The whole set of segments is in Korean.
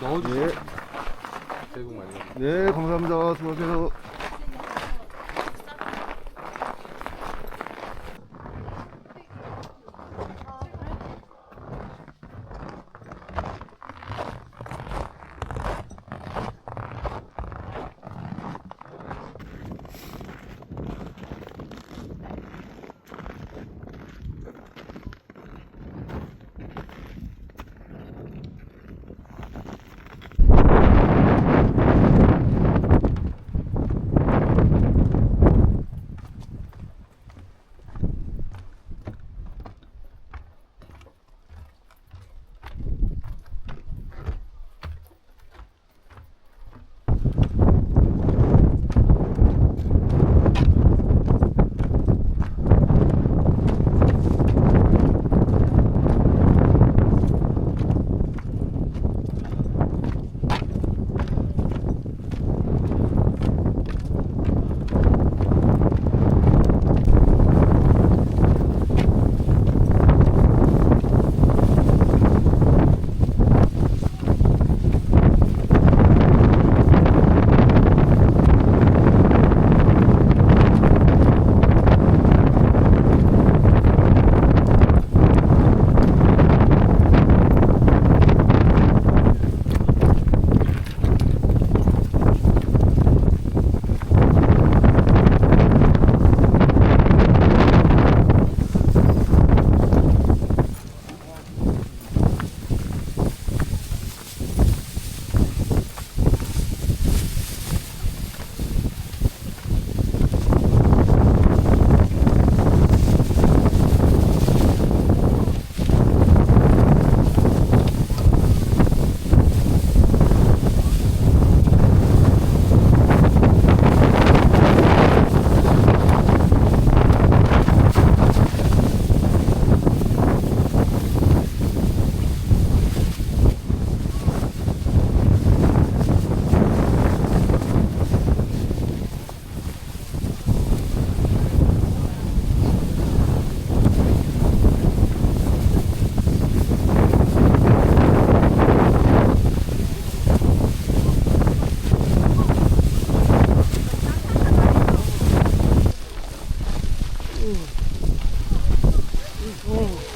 넣어주세요. 네. 새해 복 많이 받으세요. 네, 감사합니다. 수고하세요. 오.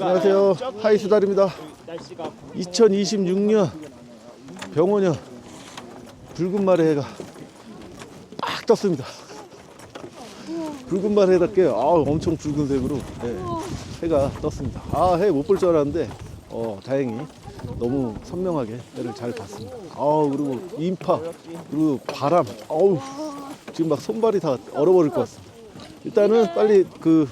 안녕하세요. 하이수달입니다. 날씨가 2026년 병원년 붉은 말의 해가 딱 떴습니다. 붉은 말의 해답게 아 엄청 붉은색으로 예, 해가 떴습니다. 아 해 못 볼 줄 알았는데 어 다행히 너무 선명하게 해를 잘 봤습니다. 아 그리고 인파 그리고 바람 어우 지금 막 손발이 다 얼어버릴 것 같습니다. 일단은 빨리 그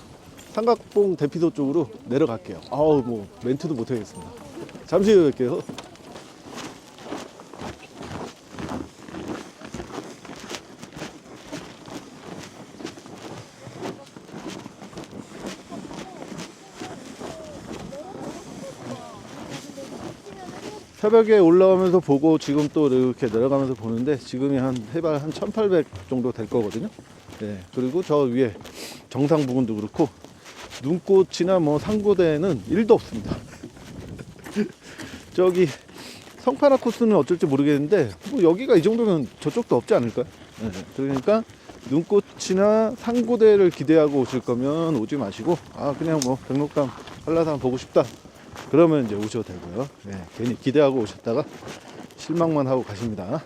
삼각봉 대피소 쪽으로 내려갈게요. 아우 뭐 멘트도 못 하겠습니다. 잠시 후에 뵐게요. 새벽에 올라오면서 보고 지금 또 이렇게 내려가면서 보는데 지금이 한 해발 한 1800 정도 될 거거든요. 네. 그리고 저 위에 정상 부근도 그렇고 눈꽃이나 뭐 상고대는 1도 없습니다. 저기 성파라 코스는 어쩔지 모르겠는데 뭐 여기가 이 정도면 저쪽도 없지 않을까요? 네. 그러니까 눈꽃이나 상고대를 기대하고 오실 거면 오지 마시고 아 그냥 뭐 백록담 한라산 보고 싶다 그러면 이제 오셔도 되고요. 네, 괜히 기대하고 오셨다가 실망만 하고 가십니다.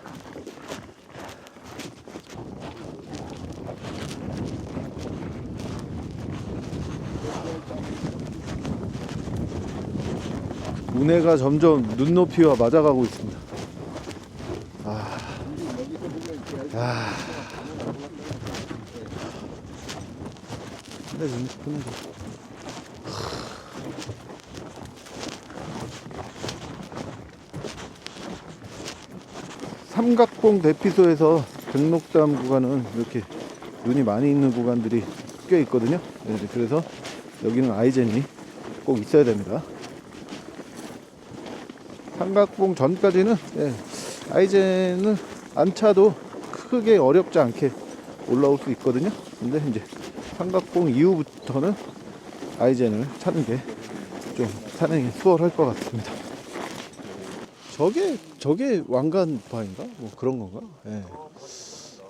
운해가 점점 눈높이와 맞아가고 있습니다. 아, 아. 끝내줘, 끝내줘. 삼각봉 대피소에서 백록담 구간은 이렇게 눈이 많이 있는 구간들이 꽤 있거든요. 네, 그래서 여기는 아이젠이 꼭 있어야 됩니다. 삼각봉 전까지는 예, 아이젠을 안 차도 크게 어렵지 않게 올라올 수 있거든요. 근데 이제 삼각봉 이후부터는 아이젠을 차는 게 좀 산행이 수월할 것 같습니다. 저게 저게 왕관 바인가? 뭐 그런 건가? 예.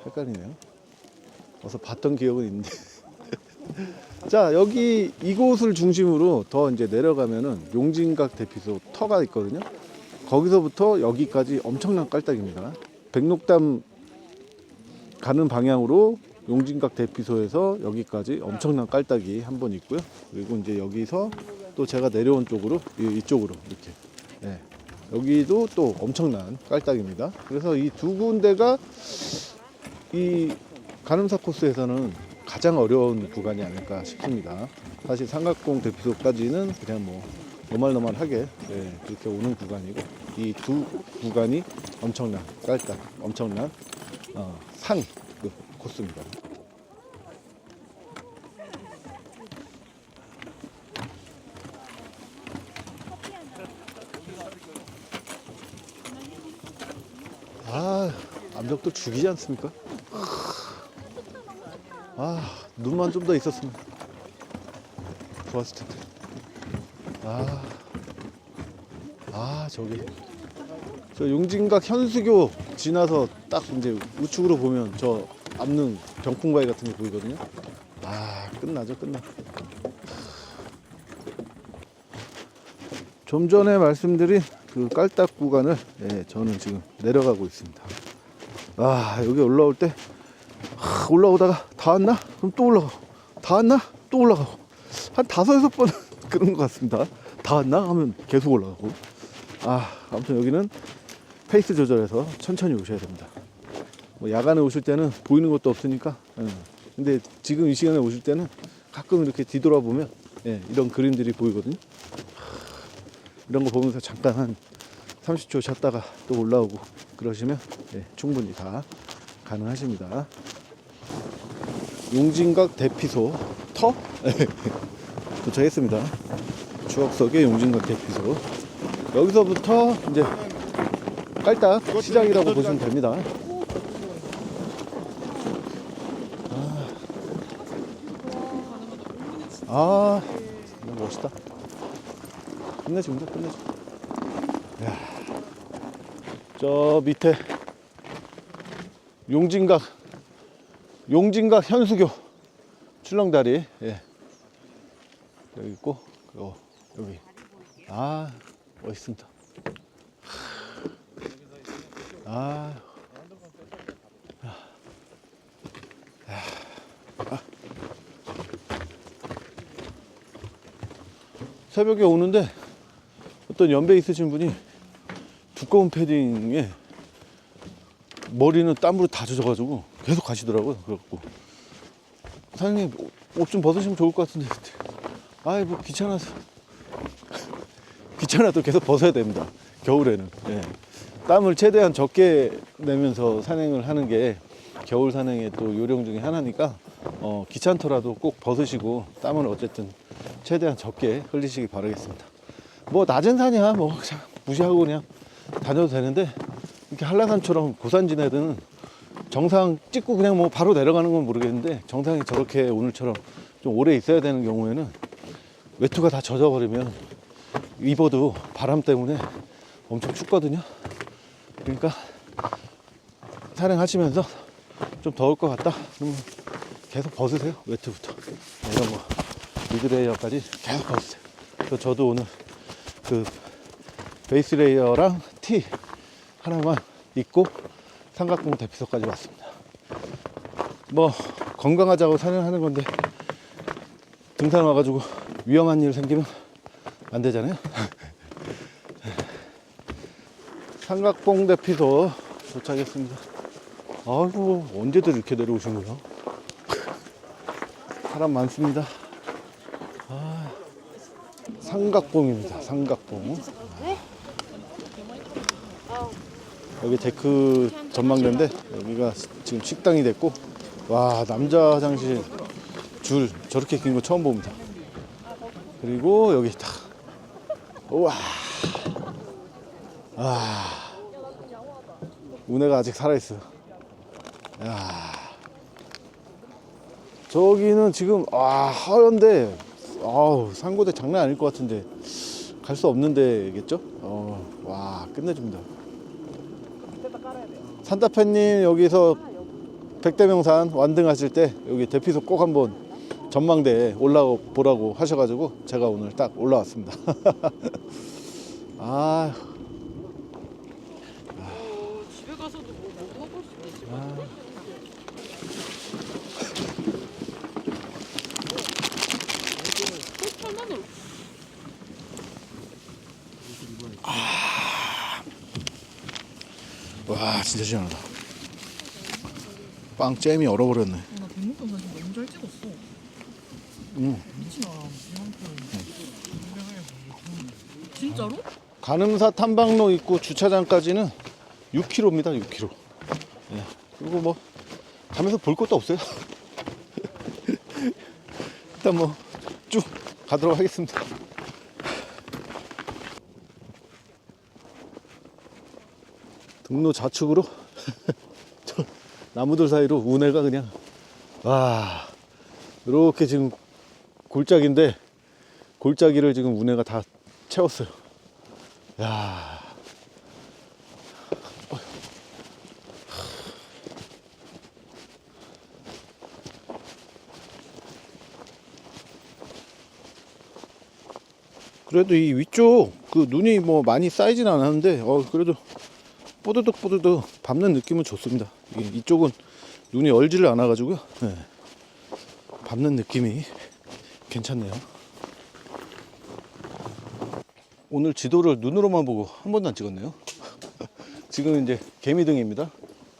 헷갈리네요. 어서 봤던 기억은 있는데. 자 여기 이곳을 중심으로 더 이제 내려가면은 용진각 대피소 터가 있거든요. 거기서부터 여기까지 엄청난 깔딱입니다. 백록담 가는 방향으로 용진각 대피소에서 여기까지 엄청난 깔딱이 한 번 있고요. 그리고 이제 여기서 또 제가 내려온 쪽으로 이- 이쪽으로 이렇게 예. 여기도 또 엄청난 깔딱입니다. 그래서 이 두 군데가 이 가늠사 코스에서는 가장 어려운 구간이 아닐까 싶습니다. 사실 삼각봉 대피소까지는 그냥 뭐 노말노말하게 예, 그렇게 오는 구간이고 이 두 구간이 엄청난 깔딱, 엄청난 어, 산그 코스입니다. 아, 암벽도 죽이지 않습니까? 아, 눈만 좀 더 있었으면 좋았을 텐데. 아, 아, 저기. 저 용진각 현수교 지나서 딱 이제 우측으로 보면 저 앞는 병풍바위 같은 게 보이거든요. 아, 끝나죠, 끝나. 좀 전에 말씀드린 그 깔딱 구간을 예, 저는 지금 내려가고 있습니다. 아 여기 올라올 때 하, 올라오다가 다 왔나? 그럼 또 올라가고 다 왔나? 또 올라가고 한 다섯 여섯 번 은 그런 것 같습니다. 다 왔나? 하면 계속 올라가고 아 아무튼 여기는 페이스 조절해서 천천히 오셔야 됩니다. 뭐 야간에 오실 때는 보이는 것도 없으니까 예. 근데 지금 이 시간에 오실 때는 가끔 이렇게 뒤돌아보면 예, 이런 그림들이 보이거든요. 이런 거 보면서 잠깐 한 30초 쉬었다가 또 올라오고 그러시면 예, 충분히 다 가능하십니다. 용진각 대피소 터 도착했습니다. 추억 속의 용진각 대피소 여기서부터 이제 깔딱 시작이라고 보시면 됩니다. 아, 아 너무 멋있다. 끝내줍니다, 끝내줘. 야, 저 밑에 용진각, 용진각 현수교 출렁다리, 예. 여기 있고, 요 여기. 아, 멋있습니다. 아. 새벽에 오는데 어떤 연배 있으신 분이 두꺼운 패딩에 머리는 땀으로 다 젖어가지고 계속 가시더라고요. 그래갖고 사장님 옷 좀 벗으시면 좋을 것 같은데 아이 뭐 귀찮아서 귀찮아도 계속 벗어야 됩니다. 겨울에는 예. 땀을 최대한 적게 내면서 산행을 하는 게 겨울 산행의 또 요령 중에 하나니까 어, 귀찮더라도 꼭 벗으시고 땀을 어쨌든 최대한 적게 흘리시기 바라겠습니다. 뭐 낮은 산이야 뭐 무시하고 그냥 다녀도 되는데 이렇게 한라산처럼 고산지대는 정상 찍고 그냥 뭐 바로 내려가는 건 모르겠는데 정상에 저렇게 오늘처럼 좀 오래 있어야 되는 경우에는 외투가 다 젖어버리면 입어도 바람 때문에 엄청 춥거든요. 그러니까 산행하시면서 좀 더울 것 같다. 그러면 계속 벗으세요. 외투부터. 이런 뭐 미드레이어까지 계속 벗으세요. 그래서 저도 오늘 그 베이스 레이어랑 티 하나만 입고 삼각봉 대피소까지 왔습니다. 뭐 건강하자고 산행하는 건데 등산 와가지고 위험한 일 생기면 안 되잖아요. 삼각봉 대피소 도착했습니다. 아이고 언제들 이렇게 내려오신 거야? 사람 많습니다. 아, 삼각봉입니다. 삼각봉. 여기 데크 전망대인데 여기가 지금 식당이 됐고 와 남자 화장실 줄 저렇게 긴 거 처음 봅니다. 그리고 여기 딱 우와 아 운해가 아직 살아있어. 야 저기는 지금 아 하얀데 아우 상고대 장난 아닐 것 같은데 갈 수 없는 데겠죠? 어, 와 끝내줍니다. 산타페님 여기서 백대명산 완등하실 때 여기 대피소 꼭 한번 전망대에 올라가 보라고 하셔가지고 제가 오늘 딱 올라왔습니다. 아, 집에 가서도 뭐 먹어볼 수 있지. 설탕만으로 와 진짜 시원하다. 빵 잼이 얼어버렸네. 나 백록동 사진 너무 잘 찍었어. 응. 진짜로? 가늠사 탐방로 입구 주차장까지는 6km입니다. 6km. 예. 그리고 뭐 가면서 볼 것도 없어요. 일단 뭐 쭉 가도록 하겠습니다. 등로 좌측으로 저 나무들 사이로 운해가 그냥 와 이렇게 지금 골짜기인데 골짜기를 지금 운해가 다 채웠어요. 야. 그래도 이 위쪽 그 눈이 뭐 많이 쌓이진 않았는데 어 그래도 뽀드득 뽀드득 밟는 느낌은 좋습니다. 이- 이쪽은 눈이 얼지를 않아 가지고요. 네. 밟는 느낌이 괜찮네요. 오늘 지도를 눈으로만 보고 한 번도 안 찍었네요. 지금 이제 개미등입니다.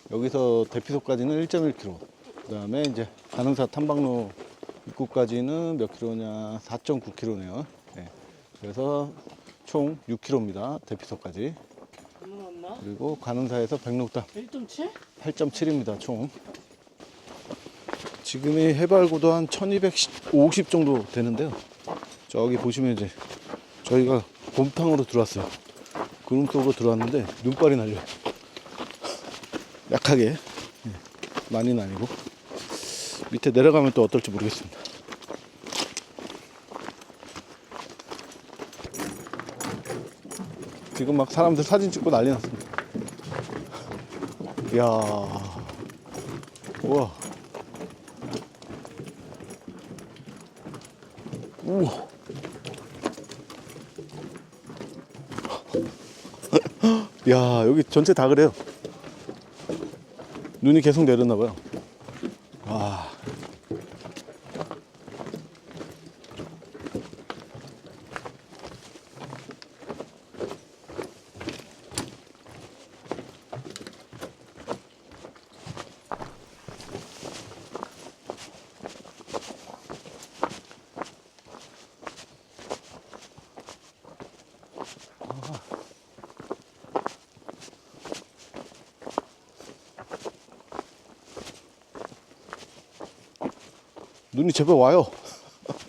여기서 대피소까지는 1.1km. 그 다음에 이제 가능사 탐방로 입구까지는 몇 킬로냐? 4.9km네요. 그래서 총 6km입니다. 대피소까지. 그리고 가능사에서 백록담 1.7? 8.7입니다. 총. 지금이 해발고도 한 1250 정도 되는데요. 저기 보시면 이제 저희가 곰탕으로 들어왔어요. 구름 속으로 들어왔는데 눈발이 날려요. 약하게. 예, 많이는 아니고. 밑에 내려가면 또 어떨지 모르겠습니다. 지금 막 사람들 사진 찍고 난리 났습니다. 이야. 우와. 우와. 야 여기 전체 다 그래요 눈이 계속 내렸나봐요 눈이 제발 와요.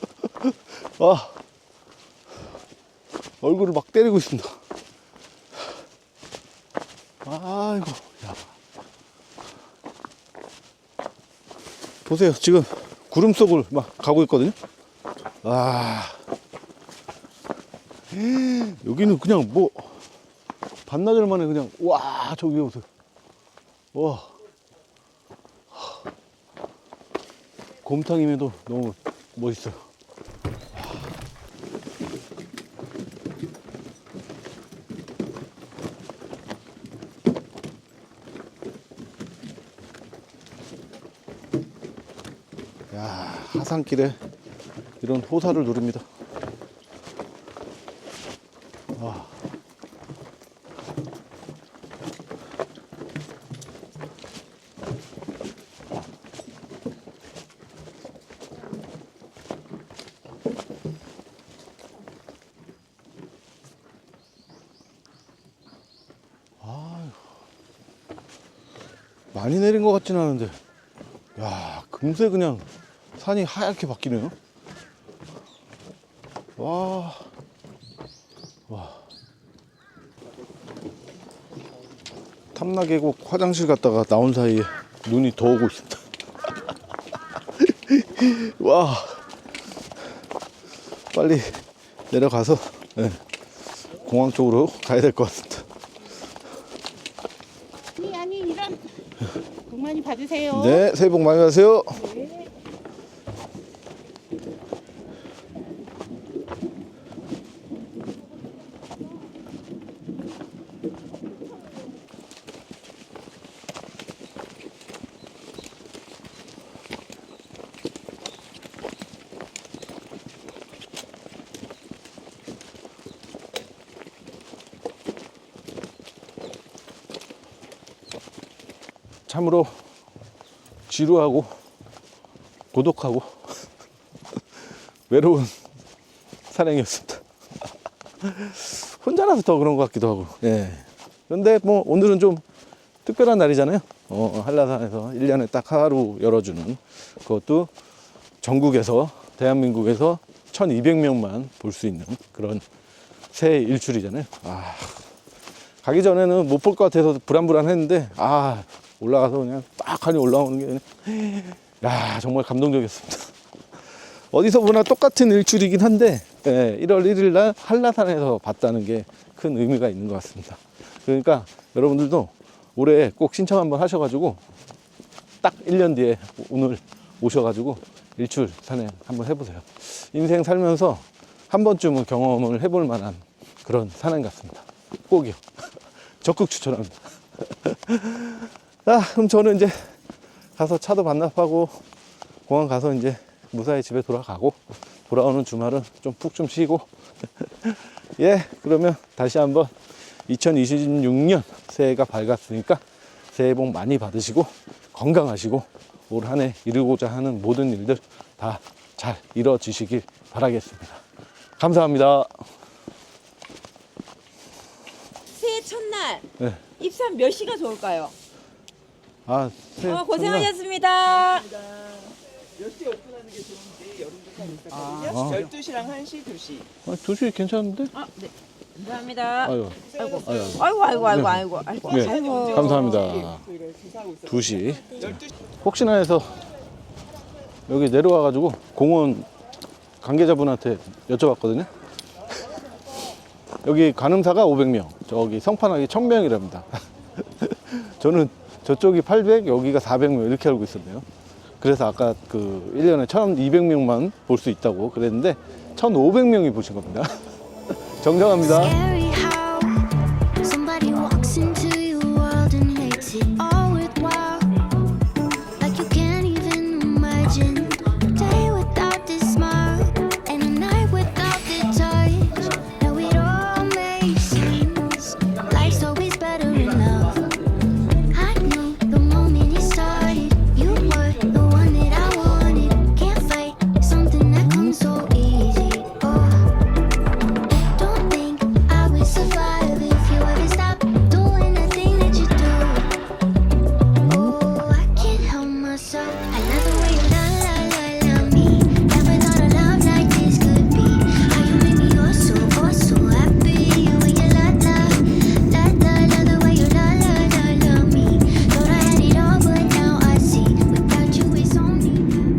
아, 얼굴을 막 때리고 있습니다. 아이고, 야. 보세요. 지금 구름 속을 막 가고 있거든요. 아, 여기는 그냥 뭐, 반나절 만에 그냥, 와, 저기 보세요. 와. 곰탕임에도 너무 멋있어요. 야, 하산길에 이런 호사를 누립니다. 와. 같진 않은데. 야 금세 그냥 산이 하얗게 바뀌네요. 와, 와. 탐나계곡 화장실 갔다가 나온 사이에 눈이 더 오고 있습니다. 와. 빨리 내려가서 예, 공항 쪽으로 가야 될 것 같습니다. 아니 아니 이런 복 많이 받으세요. 네 새해 복 많이 받으세요 참으로 지루하고 고독하고 외로운 산행이었습니다. 혼자라서 더 그런 것 같기도 하고. 예. 그런데 뭐 오늘은 좀 특별한 날이잖아요. 어, 한라산에서 1년에 딱 하루 열어주는 그것도 전국에서 대한민국에서 1200명만 볼 수 있는 그런 새 일출이잖아요. 아, 가기 전에는 못 볼 것 같아서 불안불안했는데 아 올라가서 그냥 딱 하니 올라오는 게 그냥 야 정말 감동적이었습니다. 어디서 보나 똑같은 일출이긴 한데 예, 1월 1일 날 한라산에서 봤다는 게 큰 의미가 있는 것 같습니다. 그러니까 여러분들도 올해 꼭 신청 한번 하셔가지고 딱 1년 뒤에 오늘 오셔가지고 일출 산행 한번 해보세요. 인생 살면서 한 번쯤은 경험을 해볼 만한 그런 산행 같습니다. 꼭이요. 적극 추천합니다. 자, 그럼 저는 이제 가서 차도 반납하고 공항 가서 이제 무사히 집에 돌아가고 돌아오는 주말은 좀 푹 좀 쉬고 예, 그러면 다시 한번 2026년 새해가 밝았으니까 새해 복 많이 받으시고 건강하시고 올 한 해 이루고자 하는 모든 일들 다 잘 이루어지시길 바라겠습니다. 감사합니다. 새해 첫날 네. 입산 몇 시가 좋을까요? 아, 새해 어, 고생하셨습니다. 몇 시에 오픈하는 게 좋은지 여름부터 있거든요. 아. 12시랑 1시, 2시. 아, 2시 괜찮은데? 아, 네. 감사합니다. 아유, 아이고, 아유. 아이고, 아이고, 아이고, 아이고, 아이고, 네. 아이고. 감사합니다. 저희가 조사하고 있어요. 2시. 12시. 혹시나 해서 여기 내려와가지고 공원 관계자분한테 여쭤봤거든요. 여기 관음사가 500명, 저기 성판하기 1000명이랍니다. 저는 저쪽이 800, 여기가 400명 이렇게 알고 있었네요. 그래서 아까 그 1년에 1200명만 볼 수 있다고 그랬는데 1500명이 보신 겁니다. 정정합니다.